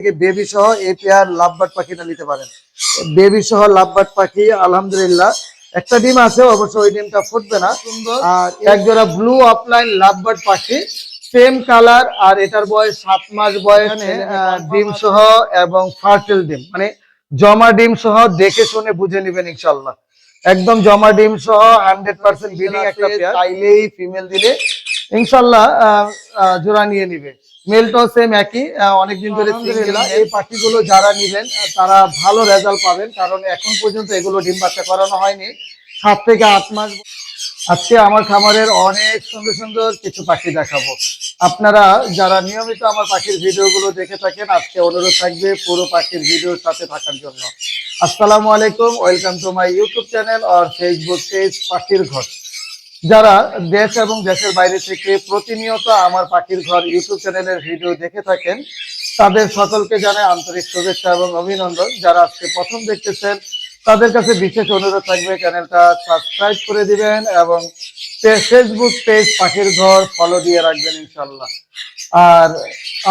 থেকে বেবি সহ এই পেয়ার লাভবার্ড পাখিটা নিতে পারেন। বেবি সহ লাভবার্ড পাখি আলহামদুলিল্লাহ। একটা ডিম আছে অবশ্য ওই ডিমটা ফুটবে না। আর এক জোড়া ব্লু অফলাইন লাভবার্ড পাখি সেম কালার আর এটার বয়স সাত মাস বয়স ডিম সহ এবং ফার্টেল ডিম মানে জমা ডিম সহ দেখে শুনে বুঝে নেবেন ইনশাল্লাহ একদম জমা ডিম সহ হান্ড্রেড পার্সেন্ট বিডিং একটা চাইলেই ফিমেল দিলে ইনশাল্লাহ জোড়া নিয়ে নিবে। মেলটাও সেম একই অনেকদিন ধরে। এই পাখিগুলো যারা নিবেন তারা ভালো রেজাল্ট পাবেন কারণ এখন পর্যন্ত এগুলো ডিম বাচ্চা করানো হয়নি। সাত থেকে আট মাস আজকে আমার খামারের অনেক সুন্দর সুন্দর কিছু পাখি দেখাবো। আপনারা যারা নিয়মিত আমার পাখির ভিডিওগুলো দেখে থাকেন আজকে অনুরোধ থাকবে পুরো পাখির ভিডিওর সাথে থাকার জন্য। আসসালামু আলাইকুম welcome to my YouTube channel R Facebook page পাখির ঘর। যারা দেশ এবং দেশের বাইরে থেকে প্রতিনিয়ত আমার পাখির ঘর ইউটিউব চ্যানেলের ভিডিও দেখে থাকেন, তাদের সকলকে জানাই আন্তরিক শুভেচ্ছা এবং অভিনন্দন। যারা আজকে প্রথম দেখতেছেন, তাদের কাছে বিশেষ অনুরোধ থাকবে চ্যানেলটা সাবস্ক্রাইব করে দিবেন এবং ফেসবুক পেজ পাখির ঘর ফলো দিয়ে রাখবেন ইনশাল্লাহ আর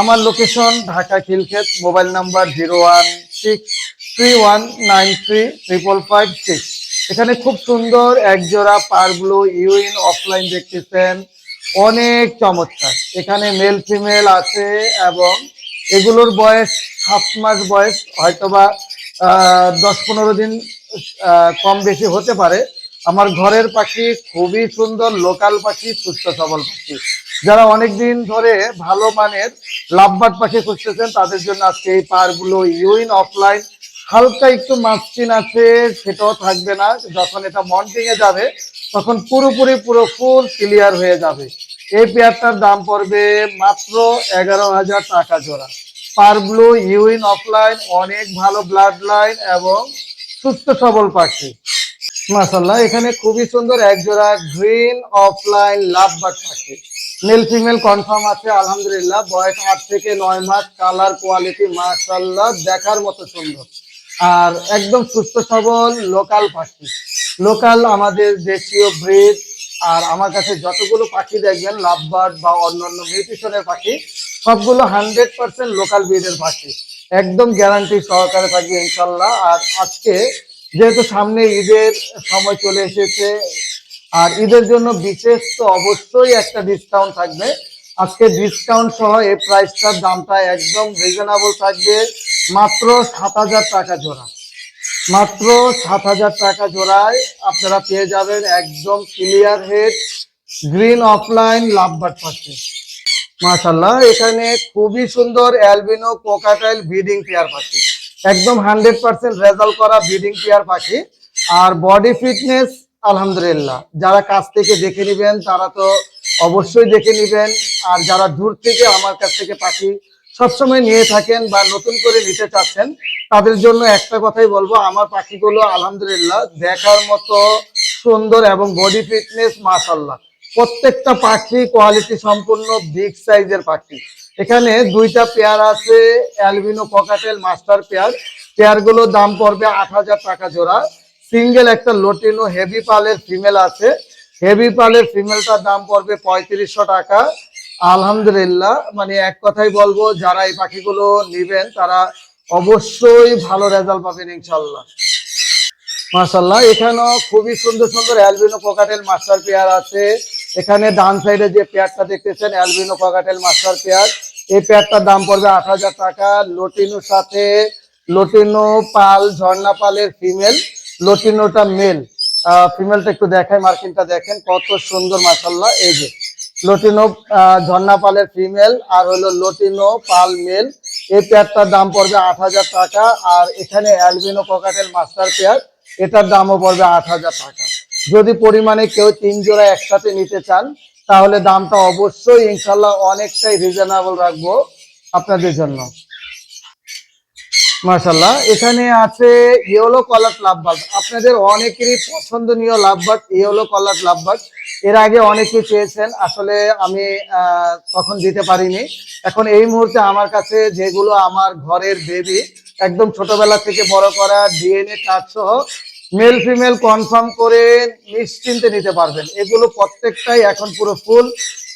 আমার location Dhaka Khilkhet mobile number zero one six three one nine three triple five six এখানে খুব সুন্দর এক জোড়া পারগুলো ইউইন অফলাইন দেখতেছেন। অনেক চমৎকার। এখানে মেল ফিমেল আছে এবং এগুলোর বয়স সাত মাস বয়স, হয়তোবা দশ পনেরো দিন কম বেশি হতে পারে। আমার ঘরের পাখি খুবই সুন্দর, লোকাল পাখি, সুস্থ সবল পাখি। যারা অনেক দিন ধরে ভালো মানের লাভবাট পাখি খুঁজতেছেন, তাদের জন্য আজকে এই পারগুলো ইউইন অফলাইন হালকা একটু মাস্কিন আছে, সেটাও থাকবে না। যখন এটা মন্টিং এ যাবে, তখন পুরোপুরি পুরো ফুল ক্লিয়ার হয়ে যাবে। এই পেয়ারটার দাম পড়বে মাত্র এগারো হাজার টাকা জোড়া। পার ব্লু, ইউইন, অফলাইন, অনেক ভালো ব্লাড লাইন এবং সুস্থ সবল পাখি। মাসাল্লাহ এখানে খুবই সুন্দর এক জোড়া গ্রিন, অফলাইন, লাভ বাট পাখি। মেল ফিমেল কনফার্ম আছে, আলহামদুলিল্লাহ। বয়স আট থেকে নয় মাস, কালার কোয়ালিটি মাসাল্লাহ দেখার মতো সুন্দর। আর একদম সুস্থ সবল লোকাল পাখি। লোকাল আমাদের দেশীয় ব্রিড, আর আমার কাছে যতগুলো পাখি দেখবেন, লাভবার্ড বা অন্যান্য মিউটিশনের পাখি, সবগুলো হান্ড্রেড পার্সেন্ট লোকাল ব্রিডের পাখি। একদম গ্যারান্টি সহকারে থাকবে ইনশাল্লাহ। আর আজকে যেহেতু সামনে ঈদের সময় চলে এসেছে, আর ঈদের জন্য বিশেষ তো অবশ্যই একটা ডিসকাউন্ট থাকবে। আজকে ডিসকাউন্ট সহ এই প্রাইসটার দামটা একদম রিজনেবল থাকবে। মাত্র সাত হাজার টাকা জোড়া। মাত্র সাত হাজার টাকা জোড়ায় আপনারা পেয়ে যাবেন একদম clear head green opaline lovebird পাখি মাশাল্লাহ এখানে খুবই সুন্দর অ্যালবিনো কোকাটাইল ব্রিডিং পেয়ার পাখি একদম হান্ড্রেড পার্সেন্ট রেজাল্ট করা ব্রিডিং পেয়ার পাখি আর বডি ফিটনেস আলহামদুলিল্লাহ। যারা কাছ থেকে দেখে নেবেন, তারা তো অবশ্যই দেখে নেবেন। আর যারা দূর থেকে আমার কাছ থেকে পাখি সবসময় নিয়ে থাকেন বা নতুন করে নিতে চাচ্ছেন, তাদের জন্য একটা কথাই বলব, আমার পাখিগুলো আলহামদুলিল্লাহ দেখার মতো সুন্দর এবং বডি ফিটনেস মাশাল্লাহ প্রত্যেকটা পাখি কোয়ালিটি সম্পূর্ণ বিগ সাইজের পাখি। এখানে দুইটা পেয়ার আছে অ্যালবিনো পকাটেল মাস্টার পেয়ার পেয়ারগুলোর দাম পড়বে আট হাজার টাকা জোড়া। সিঙ্গেল একটা লোটিনো হেভি পালের ফিমেল আছে। হেভি পালের ফিমেলটার দাম পড়বে পঁয়ত্রিশশো টাকা। আলহামদুলিল্লাহ মানে এক কথাই বলব, যারা এই পাখিগুলো নিবেন, তারা অবশ্যই ভালো রেজাল্ট পাবেন ইনশাল্লাহ মাশাল্লাহ এখানেও খুবই সুন্দর সুন্দর অ্যালবিনো পকাটেল মাস্টার পেয়ার আছে। এখানে ডান সাইডে যে পেয়ারটা দেখতেছেন অ্যালবিনো পকাটেল মাস্টার পেয়ার এই পেয়ারটার দাম পড়বে আট হাজার টাকা। লোটিনোর সাথে, লোটিনো পাল, ঝর্ণা পালের ফিমেল লোটিনোটা মেল ফিমেলটা একটু দেখায় মার্কিনটা দেখেন, কত সুন্দর মাশাল্লাহ এই যে। লোটিনো ঝর্ণা পালের ফিমেল আর হলো লটিনো পাল মেল এই পেয়ারটার দাম পড়বে আট হাজার টাকা আর এখানে অ্যালবিনো পকাটের মাস্টার পেয়ার এটার দামও পড়বে আট হাজার টাকা। যদি পরিমাণে কেউ তিন জোড়া একসাথে নিতে চান, তাহলে দামটা অবশ্যই ইনশাল্লাহ অনেকটাই রিজনেবল রাখব আপনাদের জন্য। মাশাল্লাহ এখানে আছে ইয়েলো কলার লাভবার্ড আপনাদের অনেকেরই পছন্দনীয় lovebird yellow collar love lovebird এর আগে অনেকে চেয়েছেন আসলে আমি তখন দিতে পারিনি। এখন এই মুহূর্তে আমার কাছে যেগুলো আমার ঘরের বেবি একদম ছোটবেলা থেকে বড় করা ডিএনএ কার্ড সহ মেল ফিমেল কনফার্ম করে নিশ্চিন্তে নিতে পারবেন। এগুলো প্রত্যেকটাই এখন পুরো ফুল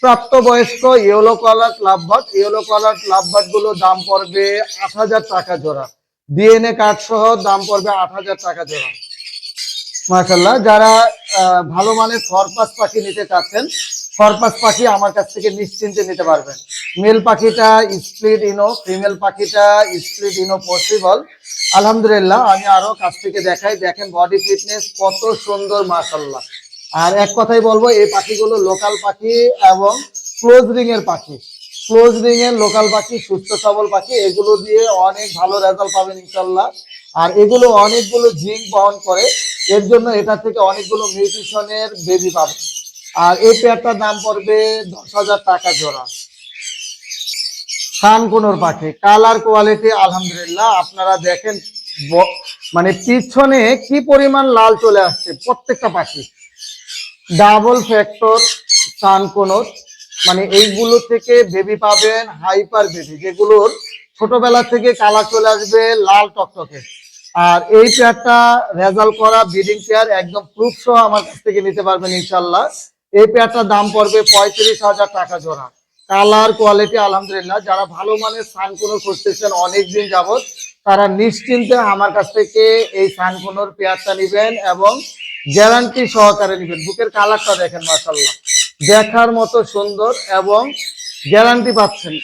প্রাপ্তবয়স্ক yellow colour lovebird yellow colour লাভবার্ডগুলো দাম পড়বে আট হাজার টাকা জোড়া। ডিএনএ কার্ড সহ দাম পড়বে আট হাজার টাকা জোড়া। মাশাল্লাহ যারা ভালো মানের ফরপাস পাখি নিতে চাচ্ছেন, সরপাস পাখি আমার কাছ থেকে নিশ্চিন্তে নিতে পারবেন। মেল পাখিটা স্প্লিট ইনো ফিমেল পাখিটা স্প্লিট ইনো পসিবল আলহামদুলিল্লাহ, আমি আরও কাছ থেকে দেখাই। দেখেন বডি ফিটনেস কত সুন্দর মাশাল্লাহ আর এক কথাই বলব, এই পাখিগুলো লোকাল পাখি এবং ক্লোজ রিং এর পাখি। ক্লোজ রিং এর লোকাল পাখি, সুস্থ সবল পাখি, এগুলো দিয়ে অনেক ভালো রেজাল্ট পাবেন ইনশাল্লাহ আর এগুলো অনেকগুলো জিঙ্ক বহন করে, এর জন্য এটা থেকে অনেকগুলো নিউট্রিশনের বেবি পাবেন আর এই পেয়ারটার দাম পড়বে দশ হাজার টাকা জোড়া। শানকুনোর পাখি কালার কোয়ালিটি আলহামদুলিল্লাহ, আপনারা দেখেন মানে পিছনে কি পরিমাণ লাল চলে আসছে প্রত্যেকটা পাখি। ডাবল ফ্যাক্টর সানকোনোর মানে এইগুলো থেকে বেবি পাবেন হাইপার বেবি যেগুলোর ছোটবেলা থেকে কালার চলে আসবে লাল টকটকে। আর এই পেয়ারটা রেজাল্ট করা ব্রিডিং পেয়ার একদম প্রুফ সহ আমার কাছ থেকে নিতে পারবেন ইনশাল্লাহ। এই পেয়ারটার দাম পড়বে পঁয়ত্রিশ হাজার টাকা জোড়া। কালার কোয়ালিটি আলহামদুলিল্লাহ, যারা ভালো মানের সানকুনো খুঁজতেছেন অনেকদিন যাবত তারা নিশ্চিন্তে আমার কাছ থেকে এই সানকুনোর পেয়ারটা নেবেন এবং গ্যারান্টি সহকারে নেবেন। বুকের কালারটা দেখেন মাসাল্লাহ দেখার মতো সুন্দর এবং গ্যারান্টি পাচ্ছেন।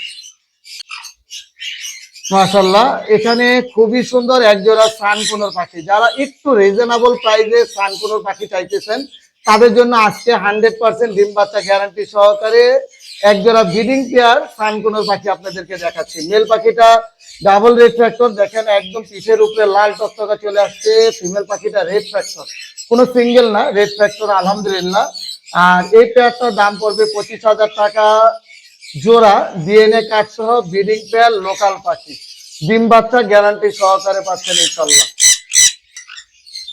মাসাল্লাহ এখানে খুবই সুন্দর একজোড়া সানকুনোর পাখি। যারা একটু রিজনেবল প্রাইসে সানকুনোর পাখি চাইতেছেন, তাদের জন্য আজকে হান্ড্রেড পার্সেন্ট ডিম বাচ্চা গ্যারান্টি সহকারে একজোড়া ব্রিডিং পেয়ার সানকুনোর পাখি আপনাদেরকে দেখাচ্ছি। মেল পাখিটা ডাবল রেড ফ্যাক্টর দেখেন, একদম পিঠের উপরে লাল টকটকা চলে আসছে ফিমেল পাখিটা রেড ফ্যাক্টর কোনো সিঙ্গেল না রেড ফ্যাক্টর আলহামদুলিল্লাহ। আর এই পেয়ারটার দাম পড়বে পঁচিশ হাজার টাকা জোড়া ডিএনএ কার্ড সহ ব্রিডিং পেয়ার লোকাল পাখি। ডিম বাচ্চা গ্যারান্টি সহকারে পাচ্ছেন ইনশাল্লাহ।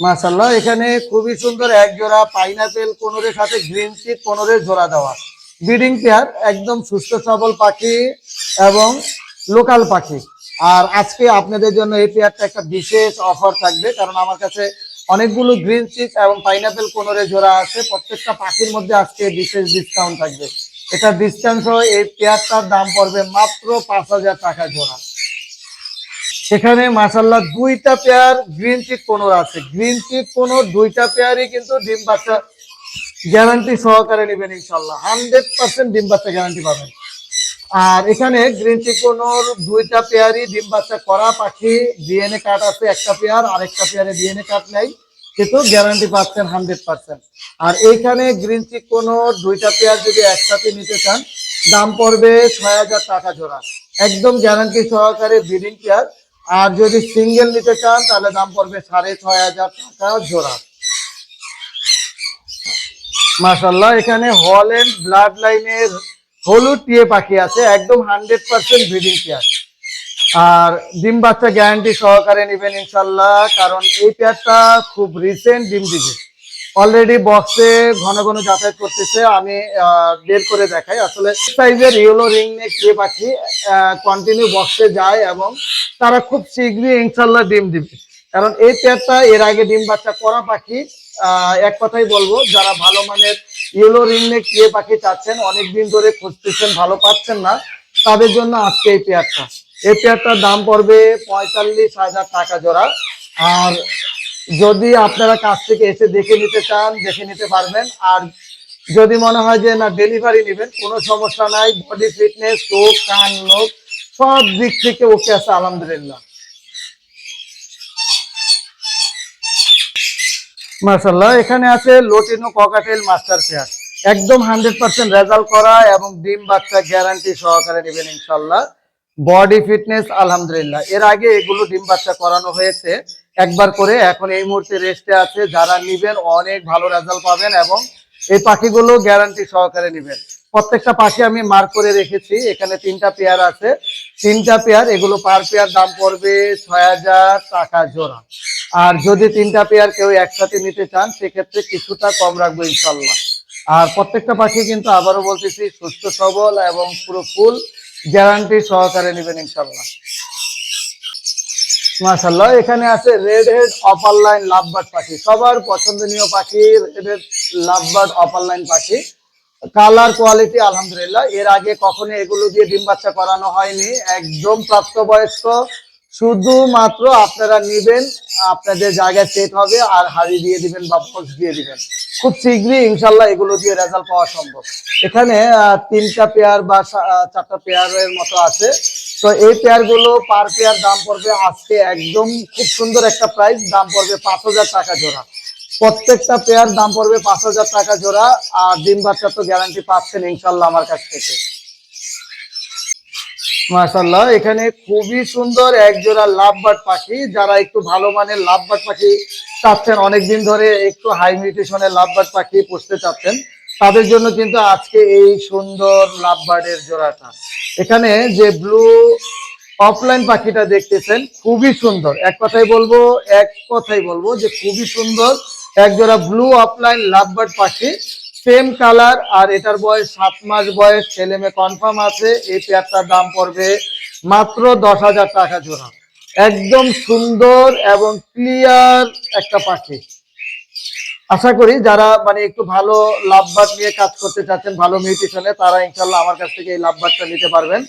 মাশাল্লাহ, এখানে খুবই সুন্দর এক জোড়া পাইনাপেল কোনোরের সাথে গ্রিন চিক কোনোরের জোড়া দেওয়া। ব্রিডিং পেয়ার একদম সুস্থ সবল পাখি এবং লোকাল পাখি। আর আজকে আপনাদের জন্য এই পেয়ারটা একটা বিশেষ অফার থাকবে, কারণ আমার কাছে অনেকগুলো গ্রিন চিক এবং পাইনাপেল কোনোরে জোড়া আছে। প্রত্যেকটা পাখির মধ্যে আজকে বিশেষ ডিসকাউন্ট থাকবে। এটা ডিসকাউন্ট সহ এই পেয়ারটার দাম পড়বে মাত্র পাঁচ হাজার টাকা জোড়া। সেখানে মাসাল্লাহ দুইটা পেয়ার গ্রিন চিক কোনোর আছে। গ্রিন চিক কোনোর দুইটা পেয়ারই কিন্তু ডিম বাচ্চা গ্যারান্টি সহকারে নেবেন ইনশাল্লাহ হান্ড্রেড পার্সেন্ট ডিম বাচ্চা গ্যারান্টি পাবেন। আর এখানে গ্রিন চিকোনোর দুইটা পেয়ারই ডিম বাচ্চা করা পাখি ডিএনএ কার্ড আছে একটা পেয়ার আরেকটা পেয়ারে ডিএনএ কার্ড নেই, কিন্তু গ্যারান্টি পাচ্ছেন হান্ড্রেড পার্সেন্ট আর এইখানে গ্রিন চিকোনোর দুইটা পেয়ার যদি একসাথে নিতে চান, দাম পড়বে ছয় হাজার টাকা জোড়া। একদম গ্যারান্টি সহকারে ব্রিডিং পেয়ার আর যদি সিঙ্গেল নিতে চান, তাহলে দাম পড়বে সাড়ে ছয় হাজার টাকা জোড়া। মাশাল্লাহ এখানে হল্যান্ড ব্লাড লাইনের হলুদ টিয়ে পাখি আছে, একদম হান্ড্রেড পার্সেন্ট ব্রিডিং পেয়ার আর ডিম বাচ্চা গ্যারান্টি সহকারে নেবেন ইনশাল্লাহ, কারণ এই পেয়ারটা খুব রিসেন্ট ডিম দিবে। অলরেডি বক্সে ঘন ঘন যাতায়াত করতেছে, আমি বের করে দেখাই। আসলে সাইজের ইয়েলো রিং নেক টিয়ে পাখি কন্টিনিউ বক্সে যায় এবং তারা খুব শীঘ্রই ইনশাল্লাহ ডিম দিবে। কারণ এই পেয়ারটা এর আগে ডিম বাচ্চা করা পাখি এক কথাই বলব, যারা ভালো মানের ইয়েলো রিংনেক টিয়ে পাখি চাচ্ছেন, অনেকদিন ধরে খুঁজতেছেন, ভালো পাচ্ছেন না। তাদের জন্য আজকে এই পেয়ারটা। এই পেয়ারটার দাম পড়বে পঁয়তাল্লিশ হাজার টাকা জোড়া। আর যদি আপনারা কাছ থেকে এসে দেখে নিতে চান, দেখে নিতে পারবেন। আর যদি মনে হয় যে, না ডেলিভারি নেবেন, কোনো সমস্যা নাই। বডি ফিটনেস চোখ, কান লোক সব দিক থেকে ওকে আছে, আলহামদুলিল্লাহ। মার্শাল্লাহ এখানে আছে লোটিনো ককাটেল মাস্টার পেয়ার একদম হান্ড্রেড পার্সেন্ট রেজাল্ট করা এবং ডিম বাচ্চা গ্যারান্টি সহকারে নেবেন ইনশাল্লাহ বডি ফিটনেস আলহামদুলিল্লাহ। এর আগে এগুলো ডিম বাচ্চা করানো হয়েছে। একবার করে এখন এই মুহূর্তে রেস্টে আছে। যারা নিবেন, অনেক ভালো রেজাল্ট পাবেন এবং এই পাখিগুলো গ্যারান্টি সহকারে নেবেন। প্রত্যেকটা পাখি আমি মার্ক করে রেখেছি। এখানে তিনটা পেয়ার আছে। তিনটা পেয়ার, এগুলো পার পেয়ার দাম পড়বে ছয় হাজার টাকা জোড়া। আর যদি তিনটা পেয়ার কেউ একসাথে নিতে চান, সেক্ষেত্রে কিছুটা কম রাখব ইনশাল্লাহ আর প্রত্যেকটা পাখি কিন্তু আবারও বলতেছি, সুস্থ, সবল এবং পুরো ফুল গ্যারান্টি সহকারে নেবেন ইনশাল্লাহ মাশাল্লাহ এখানে আছে red head opaline lovebird পাখি। সবার পছন্দনীয় পাখি red head lovebird opaline পাখি। কালার কোয়ালিটি আলহামদুলিল্লাহ। এর আগে কখনো এগুলো দিয়ে ডিম বাচ্চা করানো হয়নি। একদম প্রাপ্তবয়স্ক। শুধুমাত্র আপনারা নিবেন, আপনাদের জায়গায় সেট হবে আর হাড়ি দিয়ে দিবেন বা বক্স দিয়ে দিবেন। খুব শীঘ্রই ইনশাল্লাহ এগুলো দিয়ে রেজাল্ট পাওয়া সম্ভব। এখানে তিনটা পেয়ার বা চারটা পেয়ারের মতো আছে। তো এই পেয়ারগুলো পার পেয়ার দাম পড়বে আজকে একদম খুব সুন্দর একটা প্রাইস দাম পড়বে পাঁচ হাজার টাকা জোড়া। প্রত্যেকটা পেয়ার দাম পড়বে পাঁচ হাজার টাকা জোড়া, আর ডিম বাচ্চা তো গ্যারান্টি পাচ্ছেন ইনশাল্লাহ আমার কাছ থেকে। মাশাল্লাহ এখানে খুবই সুন্দর এক জোড়া লাভবার্ড পাখি। যারা একটু ভালো মানের লাভবার্ড পাখি চাচ্ছেন, অনেকদিন ধরে একটু হাই মিউটেশনের লাভবার্ড পাখি পুষতে চাচ্ছেন, তাদের জন্য কিন্তু আজকে এই সুন্দর লাভ লাভবার্ডের জোড়াটা। এখানে যে ব্লু অফলাইন পাখিটা দেখতেছেন, খুবই সুন্দর। এক কথাই বলব, এক কথাই বলব যে খুবই সুন্দর এক জোড়া ব্লু অফলাইন লাভবার্ড পাখি সেম কালার আর এটার বয়স সাত মাস বয়স, ছেলে মেয়ে কনফার্ম আছে, এই পেয়ারটার দাম পড়বে মাত্র দশ হাজার টাকা জোড়া। একদম সুন্দর এবং ক্লিয়ার একটা পাখি। আশা করি যারা মানে একটু ভালো লাভবাট নিয়ে কাজ করতে চাচ্ছেন, ভালো মিউটিশনে তারা ইনশাল্লাহ আমার কাছ থেকে এই লাভবাটটা নিতে পারবেন।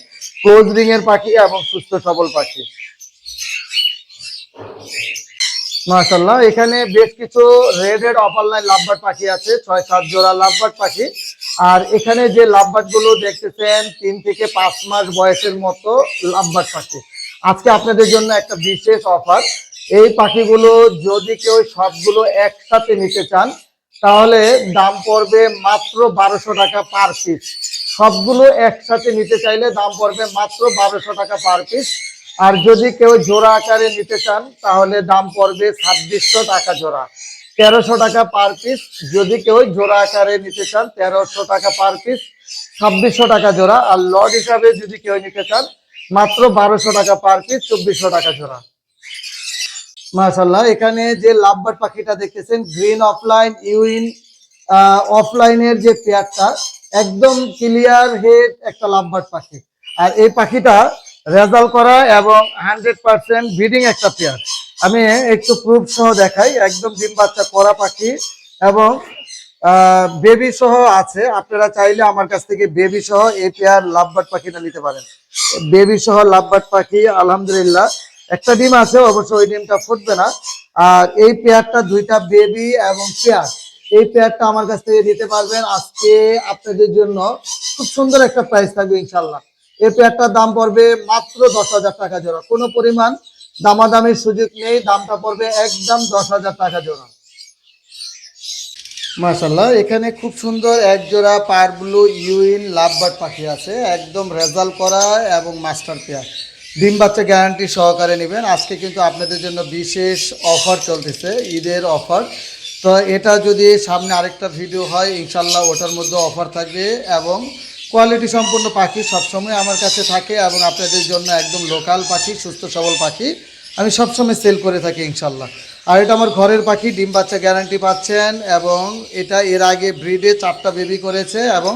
ক্লোজ রিং এর পাখি এবং সুস্থ সবল পাখি। মাশাল্লাহ এখানে বেশ কিছু red red upper line lovebird পাখি আছে, ছয়, সাত জোড়া লাভবাট পাখি। আর এখানে যে লাভবাটগুলো দেখতেছেন, তিন থেকে পাঁচ মাস বয়সের মতো লাভবাট পাখি। আজকে আপনাদের জন্য একটা বিশেষ অফার এই পাখিগুলো যদি কেউ সবগুলো একসাথে নিতে চান, তাহলে দাম পড়বে মাত্র বারোশো টাকা পার পিস সবগুলো একসাথে নিতে চাইলে দাম পড়বে মাত্র বারোশো টাকা পার পিস আর যদি কেউ জোড়া আকারে নিতে চান, তাহলে দাম পড়বে ছাব্বিশশো টাকা জোড়া। তেরোশো টাকা পার পিস যদি কেউ জোড়া আকারে নিতে চান, তেরোশো টাকা পার পিস ছাব্বিশশো টাকা জোড়া। আর লড হিসাবে যদি কেউ নিতে চান, মাত্র বারোশো টাকা পার পিস চব্বিশশো টাকা জোড়া। মাশাল্লাহ এখানে যে লাভবার্ড পাখিটা দেখতেছেন গ্রিন অফলাইন ইউইন অফলাইনের যে পেয়ারটা একদম ক্লিয়ার হেড একটা লাভবার্ড পাখি। আর এই পাখিটা রেজাল্ট করা এবং হান্ড্রেড পার্সেন্ট ব্রিডিং একটা পেয়ার। আমি একটু প্রুফ সহ দেখাই। একদম ডিম বাচ্চা করা পাখি এবং বেবি সহ আছে। আপনারা চাইলে আমার কাছ থেকে বেবি সহ এই পেয়ার লাভবাট পাখিটা নিতে পারেন। বেবি সহ লাভবার্ড পাখি, আলহামদুলিল্লাহ। একটা ডিম আছে, অবশ্য ওই ডিমটা ফুটবে না। আর এই পেয়ারটা দুইটা বেবি এবং পেয়ার। এই পেয়ারটা আমার কাছ থেকে নিতে পারবেন। আজকে আপনাদের জন্য খুব সুন্দর একটা প্রাইস থাকবে ইনশাল্লাহ এই পেয়ারটার দাম পড়বে মাত্র দশ হাজার টাকা জোড়া। কোনো পরিমাণ দামাদামির সুযোগ নেই, দামটা পড়বে একদম দশ হাজার টাকা জোড়া। মাশাল্লাহ এখানে খুব সুন্দর এক জোড়া পার ব্লু ইউইন লাভবার্ড পাখি আছে, একদম রেজাল্ট করা এবং মাস্টার পেয়ার। ডিম বাচ্চা গ্যারান্টি সহকারে নেবেন। আজকে কিন্তু আপনাদের জন্য বিশেষ অফার চলতেছে, ঈদের অফার। তো এটা যদি সামনে আরেকটা ভিডিও হয় ইনশাল্লাহ ওটার মধ্যে অফার থাকবে এবং কোয়ালিটি সম্পূর্ণ পাখি সবসময় আমার কাছে থাকে এবং আপনাদের জন্য একদম লোকাল পাখি, সুস্থ সবল পাখি আমি সবসময় সেল করে থাকি ইনশাল্লাহ। আর এটা আমার ঘরের পাখি, ডিম বাচ্চা গ্যারান্টি পাচ্ছেন এবং এটা এর আগে ব্রিডে চারটা বেবি করেছে এবং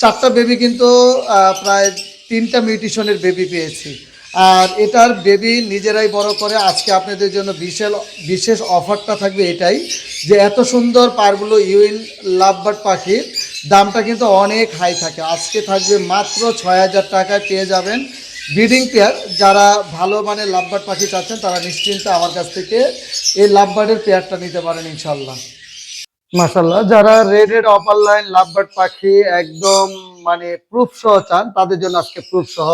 চারটা বেবি কিন্তু প্রায় তিনটা মিউটিশনের বেবি পেয়েছি। আর এটার বেবি নিজেরাই বড় করে আজকে আপনাদের জন্য বিশাল, বিশেষ অফারটা থাকবে এটাই যে এত সুন্দর পারগুলো ইউইন লাভবার্ড পাখির দামটা কিন্তু অনেক হাই থাকে। আজকে থাকবে মাত্র ছয় হাজার টাকায় পেয়ে যাবেন ব্রিডিং পেয়ার যারা ভালো মানের লাভবার্ড পাখি চাচ্ছেন, তারা নিশ্চিন্তে আমার কাছ থেকে এই লাভবার্ডের পেয়ারটা নিতে পারেন ইনশাল্লাহ মাশাল্লাহ যারা red red upper line lovebird পাখি একদম মানে প্রুফ সহ চান, তাদের জন্য আজকে প্রুফ সহ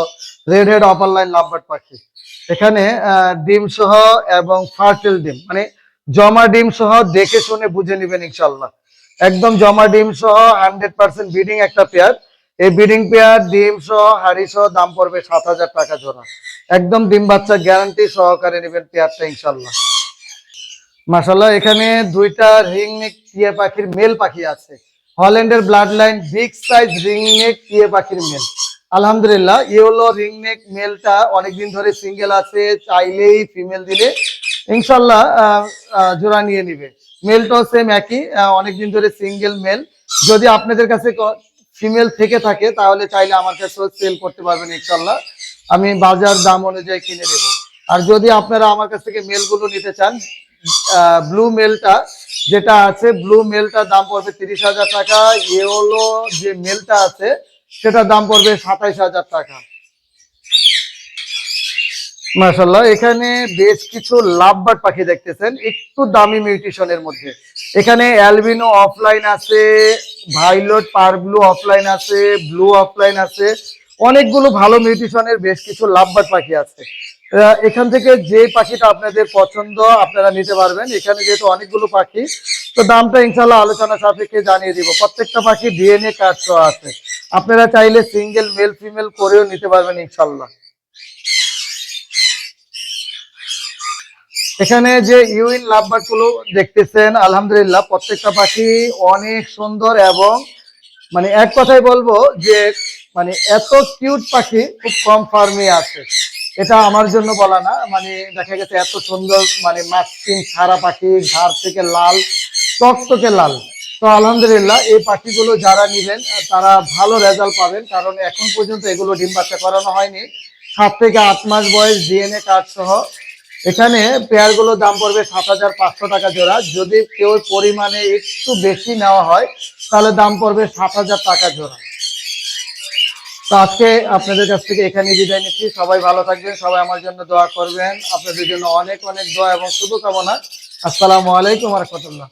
red red upper line lovebird পাখি। এখানে ডিম সহ এবং ফার্টেল ডিম মানে জমা ডিম সহ দেখে শুনে বুঝে নেবেন ইনশাল্লাহ একদম জমা ডিম সহ হান্ড্রেড পার্সেন্ট ব্রিডিং একটা পেয়ার। এই ব্রিডিং পেয়ার, ডিম সহ, হাড়ি সহ দাম পড়বে সাত হাজার টাকা জোড়া। একদম ডিম বাচ্চা গ্যারান্টি সহকারে নেবেন পেয়ারটা ইনশাল্লাহ মাশাল্লাহ এখানে দুইটা রিং নেক টিয়া পাখির মেল পাখি আছে। হল্যান্ডের blood line big size ring neck টিয়া পাখির মেল আলহামদুলিল্লাহ, ইয়েলো রিং নেক মেলটা অনেকদিন ধরে সিঙ্গেল আছে, চাইলেই ফিমেল দিলে। ইনশাল্লাহ জোড়া নিয়ে নিবে। মেলটাও সেম একই অনেকদিন ধরে সিঙ্গেল মেল যদি আপনাদের কাছে ফিমেল থেকে থাকে, তাহলে চাইলে আমার কাছে সেল করতে পারবেন ইনশাল্লাহ আমি বাজার দাম অনুযায়ী কিনে দেবো আর যদি আপনারা আমার কাছ থেকে মেলগুলো নিতে চান ব্লু মেলটা যেটা আছে ব্লু মেলটার দাম পড়বে তিরিশ হাজার টাকা ইয়েলো যে মেলটা আছে, সেটার দাম পড়বে সাতাইশ হাজার টাকা। মাশাল্লাহ এখানে বেশ কিছু লাভবার্ড পাখি দেখতেছেন, একটু দামি মিউটিশনের মধ্যে। এখানে অ্যালবিনো অফলাইন আছে, ভাইলট পার ব্লু অফলাইন আছে, ব্লু অফলাইন আছে, অনেকগুলো ভালো মিউটিশনের বেশ কিছু লাভবার্ড পাখি আছে। এখান থেকে যে পাখিটা আপনাদের পছন্দ, আপনারা নিতে পারবেন। এখানে যেহেতু অনেকগুলো পাখি, তো দামটা ইনশাল্লাহ আলোচনা সাপেক্ষে জানিয়ে দিব। প্রত্যেকটা পাখি ডিএনএ কার্ড আছে। আপনারা চাইলে সিঙ্গেল মেল ফিমেল করেও নিতে পারবেন ইনশাল্লাহ এখানে যে ইউইন লাভবার্ডগুলো দেখতেছেন, আলহামদুলিল্লাহ প্রত্যেকটা পাখি অনেক সুন্দর এবং মানে এক কথাই বলব যে মানে এত কিউট পাখি খুব কম ফার্মে আছে। এটা আমার জন্য বলা না মানে দেখা গেছে এত সুন্দর মানে মাস্কিন সারা পাখি, ঘাড় থেকে লাল টকটকে লাল। তো আলহামদুলিল্লাহ এই পাখিগুলো যারা নিবেন, তারা ভালো রেজাল্ট পাবেন, কারণ এখন পর্যন্ত এগুলো ডিম বাচ্চা করানো হয়নি। সাত থেকে আট মাস বয়স ডিএনএ কার্ড সহ এখানে পেয়ারগুলো দাম পড়বে সাত হাজার পাঁচশো টাকা জোড়া। যদি কেউ পরিমাণে একটু বেশি নেওয়া হয়, তাহলে দাম পড়বে সাত হাজার টাকা জোড়া। তো আজকে আপনাদের কাছ থেকে এখানে বিদায় নিচ্ছি। সবাই ভালো থাকবেন, সবাই আমার জন্য দোয়া করবেন। আপনাদের জন্য অনেক অনেক দোয়া এবং শুভকামনা। আসসালামু আলাইকুম রহমতুল্লাহ।